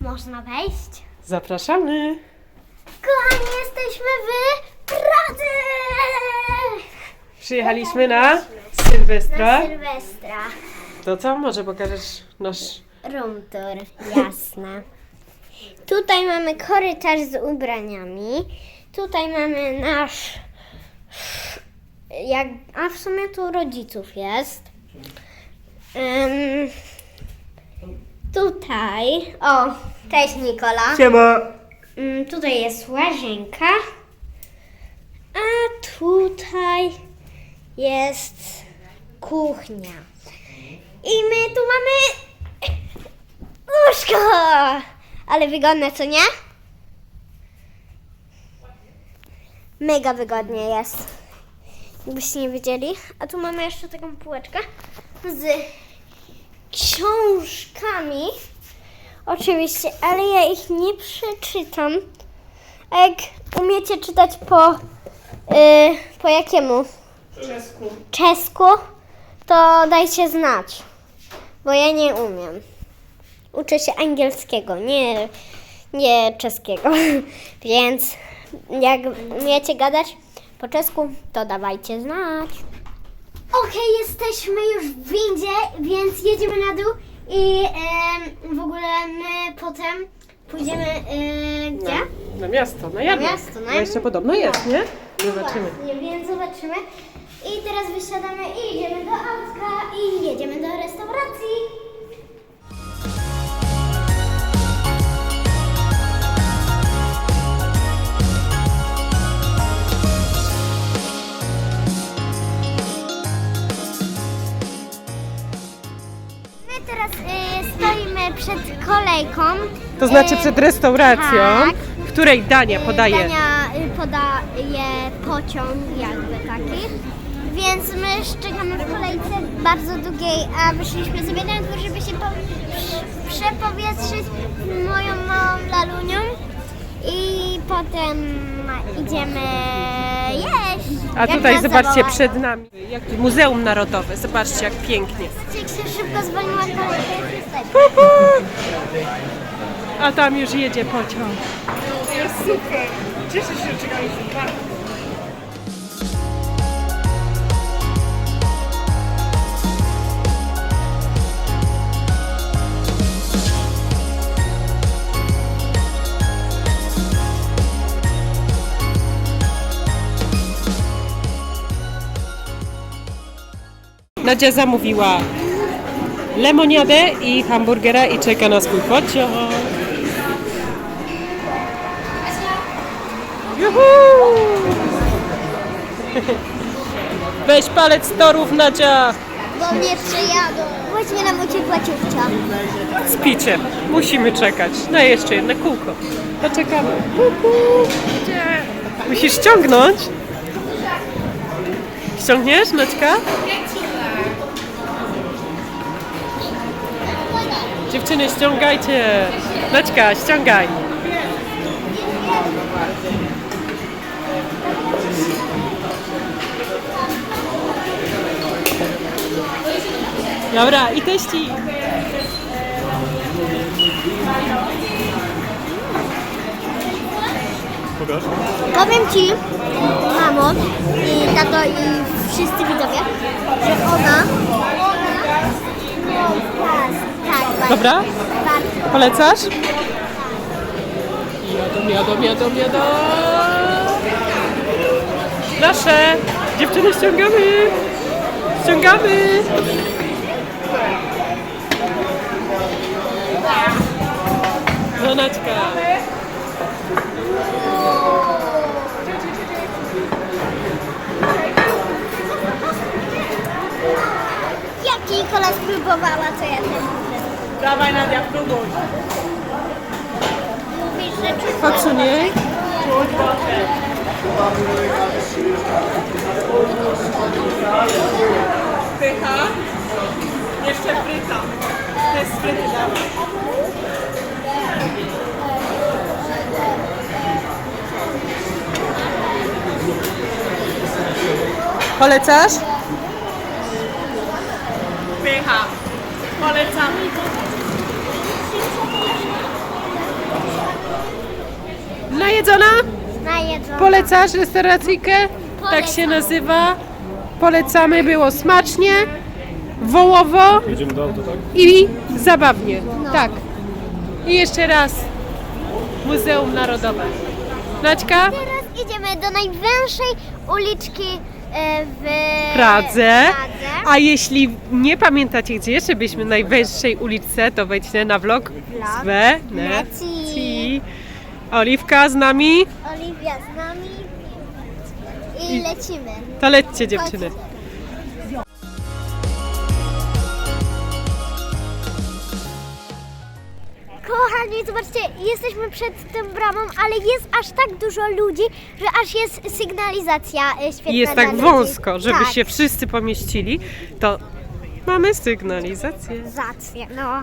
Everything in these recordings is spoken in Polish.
Można wejść? Zapraszamy. Kochani, jesteśmy w Pradze! Przyjechaliśmy na Na Sylwestra. Sylwestra. To co? Może pokażesz nasz... Room tour, jasne. Tutaj mamy korytarz z ubraniami. Tutaj mamy nasz. Jak, a w sumie tu rodziców jest. Em, tutaj. O, cześć Nikola. Siema! Mm, tutaj jest łazienka. A tutaj jest kuchnia. I my tu mamy łóżko. Ale wygodne, co nie? Mega wygodnie jest. Jakbyście nie wiedzieli. A tu mamy jeszcze taką półeczkę z książkami. Oczywiście, ale ja ich nie przeczytam. A jak umiecie czytać po, y, po jakiemu? Czesku. Czesku, to dajcie znać, bo ja nie umiem. Uczę się angielskiego, nie, nie czeskiego. Więc jak umiecie gadać po czesku, to dawajcie znać. Okej, jesteśmy już w windzie, więc jedziemy na dół i em, w ogóle my potem pójdziemy e, gdzie? Na, na miasto, na jarmark. miasto, na Bo jeszcze podobno jest, nie? Zobaczymy. Właśnie, więc zobaczymy. I teraz wysiadamy i idziemy do autka i jedziemy do restauracji. Przed kolejką. To znaczy Y, przed restauracją, tak. w której danie podaje. Dania y, podaje pociąg jakby taki. Więc my szczekamy w kolejce bardzo długiej, a wyszliśmy sobie na dwór, żeby się po, prze- przepowietrzyć moją małą lalunią. I potem idziemy. A Jak tutaj nas zobaczcie zawołają. przed nami. Jak Muzeum Narodowe. Zobaczcie jak pięknie. Jak się szybko zwolniła kolejka, już jesteśmy. A tam już jedzie pociąg. Jest super. Cieszę się, że czekaliśmy bardzo. Nadzia zamówiła lemoniadę i hamburgera i czeka na swój pociąg. Juhu! Weź palec z torów, Nadzia! Bo mnie przejadą. Weźmie nam uciekła ciupcia. Spicie. Musimy czekać na jeszcze jedno kółko. Poczekamy. Kuku. Musisz ściągnąć. Ściągniesz, Naćka? Dziewczyny, ściągajcie. Naćka, ściągaj. Dobra, i teści. Powiem Ci, mamo i tato i wszyscy widzowie, że ona... Tak, bardzo. Dobra? Bardzo. Polecasz? Jadą, jadą, jadą, jadą. Nasze! Dziewczyny ściągamy! Ściągamy! Żonaczka! Jak Nikola spróbowała, co ja też. Dawaj Nadia, próbuj! Mówisz, że czuć. Pycha. Jeszcze fryta. To jest fryty, dawaj. Polecasz? Pycha. Polecamy. Najedzona? Najedzona. Polecasz restauracyjkę? Tak się nazywa. Polecamy, było smacznie, wołowo Jedziemy do auto, tak? i zabawnie. Tak. I jeszcze raz Muzeum Narodowe. Naćka? Teraz idziemy do najwęższej uliczki e, w Pradze. Pradze. A jeśli nie pamiętacie, gdzie jeszcze byliśmy na najwyższej uliczce, to wejdźcie na vlog z Wenecji. Oliwka z nami. Oliwia z nami i lecimy. To lećcie dziewczyny. Kochani, zobaczcie, jesteśmy przed tą bramą, ale jest aż tak dużo ludzi, że aż jest sygnalizacja e, świetna I jest tak wąsko, żeby tak. się wszyscy pomieścili, to mamy sygnalizację. Zacnie, no.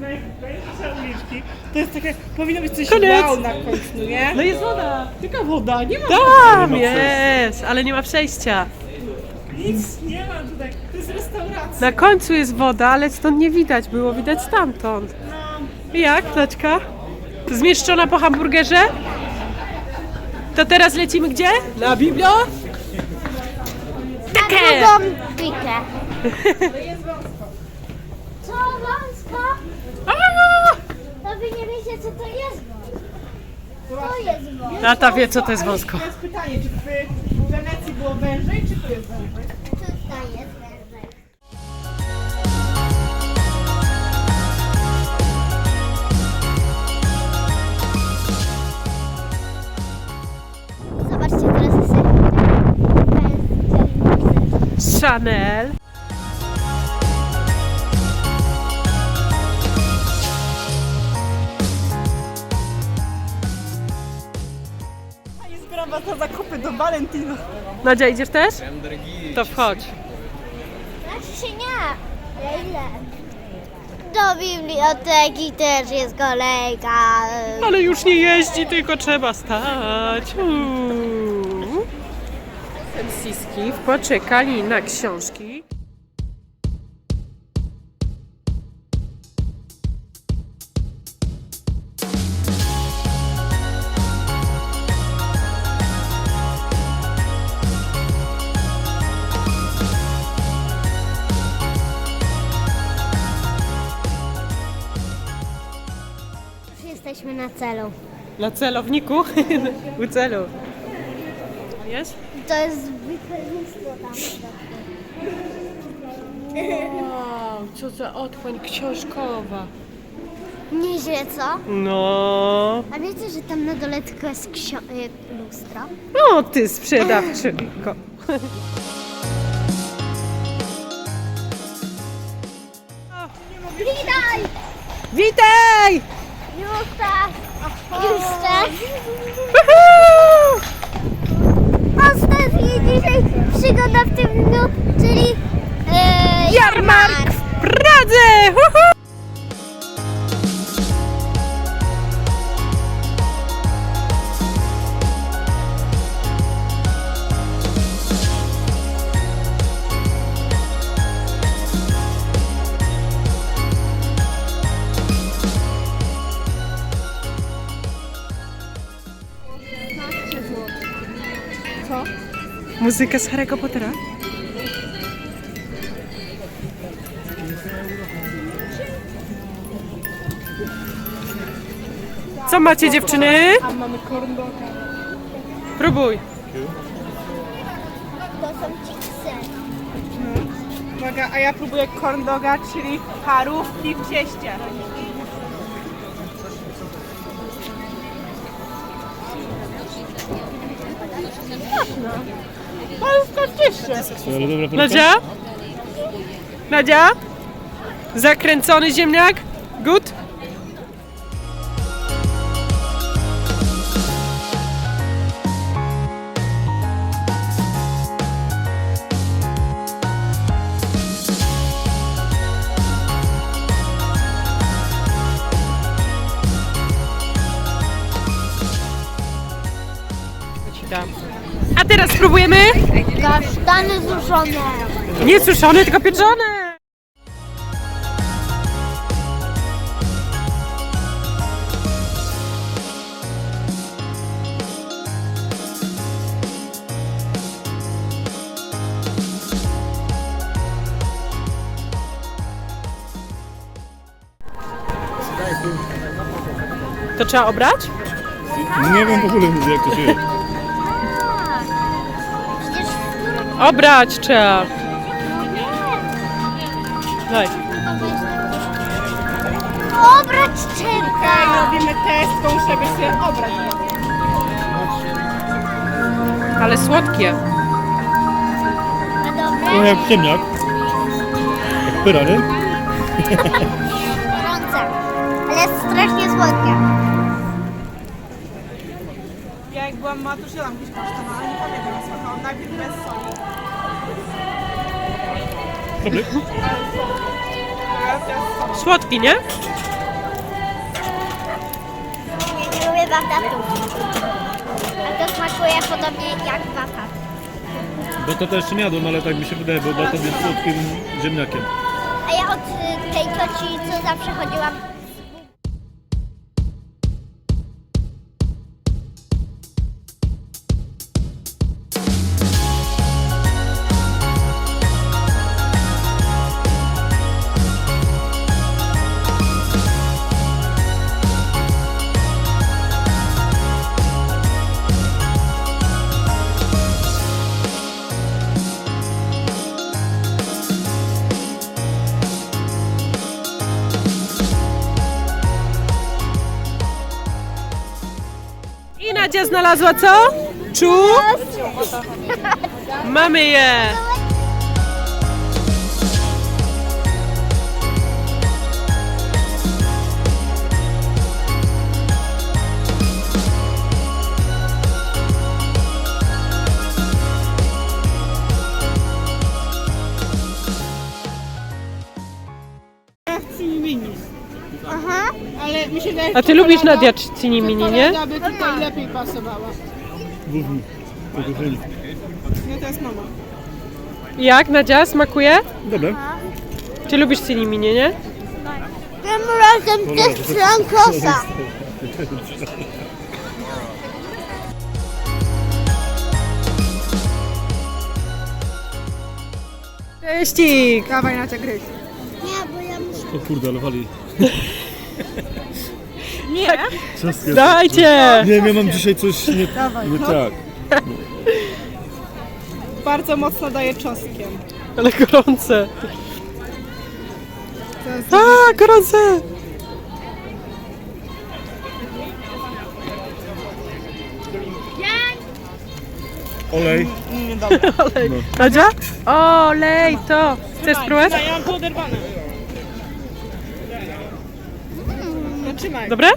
by się się. uliczki. To jest takie, powinno być coś Koniec. wow na końcu, nie? No jest woda. Tylko woda, nie ma Tam jest, ale nie ma przejścia. nic, nie ma tutaj. To jest restauracja. Na końcu jest woda, ale stąd nie widać, było widać stamtąd. I Jak, Naćka? Zmieszczona po hamburgerze? To teraz lecimy gdzie? Na Biblio? Na drugą pikę. Co, wąsko? To wy nie wiecie, co to jest wąsko. To jest wąsko. Tata wie, co to jest wąsko. To jest pytanie, czy w Wenecji było wężej, czy tu jest wężej? Tutaj jest wężej. Zobaczcie, teraz jest Chanel. Zbieram was na zakupy do Valentino. Nadzia, idziesz też? To wchodź. Znaczy nie. Ile? Do biblioteki też jest kolejka. Ale już nie jeździ, tylko trzeba stać. Uuu. Siski poczekali na książki. Celu. Na celowniku? U celu. Jest? To jest zwykłe mnóstwo tam. Wow, co za otchłań książkowa. Nieźle, co? No. A wiecie, że tam na dole tylko jest ksio- y, lustro? O, ty sprzedawczyko. Witaj! Witaj! Justas! Uhu! Ostatni dzisiaj przygoda w tym dniu, czyli e, Jarmark Muzyka z Harry'ego Pottera? Co macie dziewczyny? Mamy. Próbuj. To są chipsy. A ja próbuję corn doga, czyli parówki w cieście. Parówka Ale dobra, Nadzia? Nadzia? Zakręcony ziemniak? Good? Spróbujemy? Kasztany suszone. Nie suszone, tylko pieczone. To trzeba obrać? Nie wiem w ogóle jak to się je. Obrać trzeba. Daj. obrać trzeba. Robimy test, bo muszę sobie obrać. Ale słodkie. A dobre? jak ziemniak. Jak pyra, nie? Ja jak byłam maturzyłam gdzieś kosztowała, ale nie pamiętam, smakałam najpierw bez soli. Dobry. Teraz. Słodki, nie? Nie, nie lubię batatów. A to smakuje podobnie jak batat. Bo to też nie jadłem, ale tak mi się wydaje, bo baton jest słodkim ziemniakiem. A ja od y, tej cioci, co zawsze chodziłam I Nadia znalazła co? Czu? Mamy je. Aha. Ale mi się A ty lubisz Nadia Cini Mini, nie? Czekolada by tutaj lepiej pasowała. Wózmi. Pokochani. No to jest mama. Jak Nadia smakuje? Dobre. Czy lubisz Cini Mini, nie? Tym razem też frankosa. Cześcik. Dawaj na te gry. Nie, bo ja muszę... O kurde, ale wali. Nie? Czaskę. Dajcie. Nie wiem, ja mam dzisiaj coś nie, nie tak. Bardzo mocno daje czosnkiem. Ale gorące. To jest... A, gorące. Olej. Nie, dobra. Olej. Nadia? Olej to. Chcesz spróbować? Ja mam poderwane. No trzymaj. Dobre?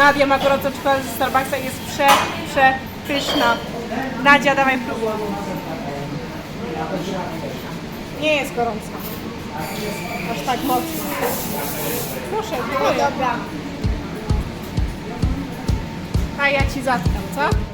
Nadia ma gorącą czekoladę ze Starbucksa i jest prze, prze pyszna. Nadia, dawaj próbuj. Nie jest gorąca. Aż tak mocno. Proszę, próbuję. Dobra. A ja ci zatkam, co?